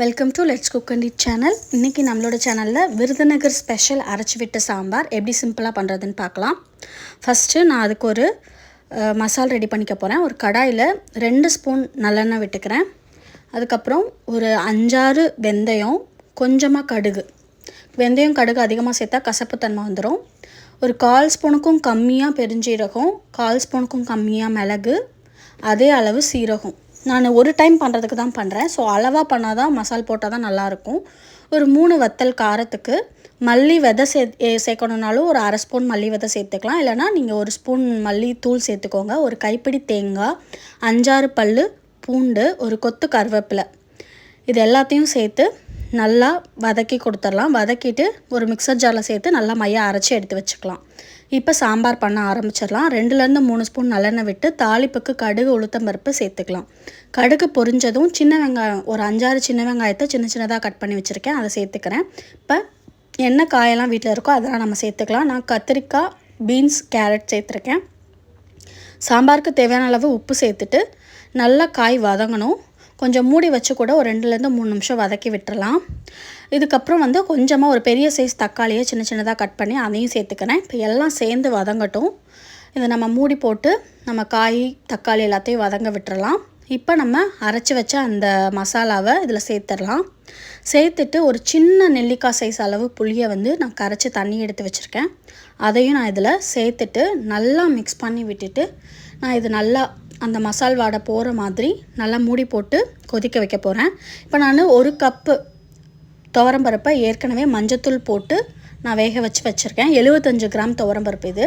Welcome to let's cook and eat channel இன்றைக்கி நம்மளோட சேனலில் விருதுநகர் ஸ்பெஷல் அரைச்சி விட்ட சாம்பார் எப்படி சிம்பிளாக பண்ணுறதுன்னு பார்க்கலாம். ஃபஸ்ட்டு நான் அதுக்கு ஒரு மசால் ரெடி பண்ணிக்க போகிறேன் ஒரு கடாயில் ரெண்டு ஸ்பூன் நல்லெண்ணெய் விட்டுக்கிறேன். அதுக்கப்புறம் ஒரு அஞ்சாறு வெந்தயம் கொஞ்சமாக கடுகு. வெந்தயம் கடுகு அதிகமாக சேர்த்தா கசப்புத்தன்மை வந்துடும் ஒரு கால் ஸ்பூனுக்கும் கம்மியாக பெருஞ்சீரகம் கால் ஸ்பூனுக்கும் கம்மியாக மிளகு அதே அளவு சீரகம். நான் ஒரு டைம் பண்ணுறதுக்கு தான் பண்ணுறேன் ஸோ அளவாக பண்ணால் தான் மசால் போட்டால் தான் நல்லாயிருக்கும். ஒரு மூணு வத்தல் காரத்துக்கு மல்லி விதை சே சேர்க்கணுன்னாலும் ஒரு அரை ஸ்பூன் மல்லி விதை சேர்த்துக்கலாம். இல்லைனா நீங்கள் ஒரு ஸ்பூன் மல்லி தூள் சேர்த்துக்கோங்க. ஒரு கைப்பிடி தேங்காய் அஞ்சாறு பல் பூண்டு ஒரு கொத்து கருவேப்பிலை. இது எல்லாத்தையும் சேர்த்து நல்லா வதக்கி கொடுத்துடலாம். வதக்கிட்டு ஒரு மிக்சர் ஜாரில் சேர்த்து நல்லா மைய அரைச்சி எடுத்து வச்சுக்கலாம். இப்போ சாம்பார் பண்ண ஆரம்பிச்சிடலாம். ரெண்டுலேருந்து மூணு ஸ்பூன் நல்லெண்ணெய் விட்டு தாளிப்புக்கு கடுகு உளுத்தம்பருப்பு சேர்த்துக்கலாம். கடுகு பொரிஞ்சதும் சின்ன வெங்காயம் ஒரு அஞ்சாறு சின்ன வெங்காயத்தை சின்ன சின்னதாக கட் பண்ணி வச்சுருக்கேன். அதை சேர்த்துக்கிறேன். இப்போ என்ன காயெல்லாம் வீட்டில் இருக்கோ அதெல்லாம் நம்ம சேர்த்துக்கலாம். நான் கத்திரிக்காய் பீன்ஸ் கேரட் சேர்த்துருக்கேன். சாம்பாருக்கு தேவையான அளவு உப்பு சேர்த்துட்டு நல்லா காய் வதங்கணும். கொஞ்சம் மூடி வச்சு கூட ஒரு ரெண்டுலேருந்து மூணு நிமிஷம் வதக்கி விட்டுறலாம். இதுக்கப்புறம் வந்து கொஞ்சமாக ஒரு பெரிய சைஸ் தக்காளியை சின்ன சின்னதாக கட் பண்ணி அதையும் சேர்த்துக்கிறேன். இப்போ எல்லாம் சேர்ந்து வதங்கட்டும். இதை நம்ம மூடி போட்டு நம்ம காய் தக்காளி எல்லாத்தையும் வதங்க விட்டுறலாம். இப்போ நம்ம அரைச்சி வச்ச அந்த மசாலாவை இதில் சேர்த்துடலாம். சேர்த்துட்டு ஒரு சின்ன நெல்லிக்காய் சைஸ் அளவு புளியை வந்து நான் கரைச்சி தண்ணி எடுத்து வச்சுருக்கேன். அதையும் நான் இதில் சேர்த்துட்டு நல்லா மிக்ஸ் பண்ணி விட்டுட்டு நான் இது நல்லா அந்த மசால் வாடை போகிற மாதிரி நல்லா மூடி போட்டு கொதிக்க வைக்க போகிறேன் இப்போ நான் ஒரு கப்பு துவரம்பருப்பை ஏற்கனவே மஞ்சத்தூள் போட்டு நான் வேக வச்சு வச்சுருக்கேன். எழுபத்தஞ்சு கிராம் துவரம்பருப்பு இது.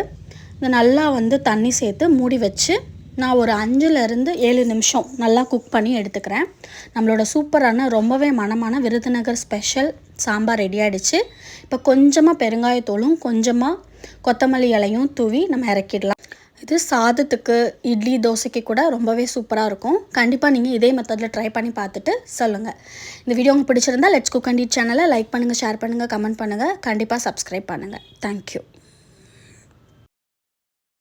இது நல்லா வந்து தண்ணி சேர்த்து மூடி வச்சு நான் ஒரு அஞ்சுலேருந்து ஏழு நிமிஷம் நல்லா குக் பண்ணி எடுத்துக்கிறேன். நம்மளோட சூப்பரான ரொம்பவே மனமான விருதுநகர் ஸ்பெஷல் சாம்பார் ரெடி ஆகிடுச்சு இப்போ கொஞ்சமாக பெருங்காயத்தூளும் கொஞ்சமாக கொத்தமல்லி இலையும் தூவி நம்ம இறக்கிடலாம். இது சாதத்துக்கு இட்லி தோசைக்கு கூட ரொம்பவே சூப்பராக இருக்கும். கண்டிப்பாக நீங்கள் இதே மெத்தடில் ட்ரை பண்ணி பார்த்துட்டு சொல்லுங்கள் இந்த வீடியோ உங்களுக்கு பிடிச்சிருந்தா லெட்ஸ் குக் அண்ட் சேனலை லைக் பண்ணுங்கள் ஷேர் பண்ணுங்கள் கமெண்ட் பண்ணுங்கள் கண்டிப்பாக சப்ஸ்கிரைப் பண்ணுங்கள் தேங்க்யூ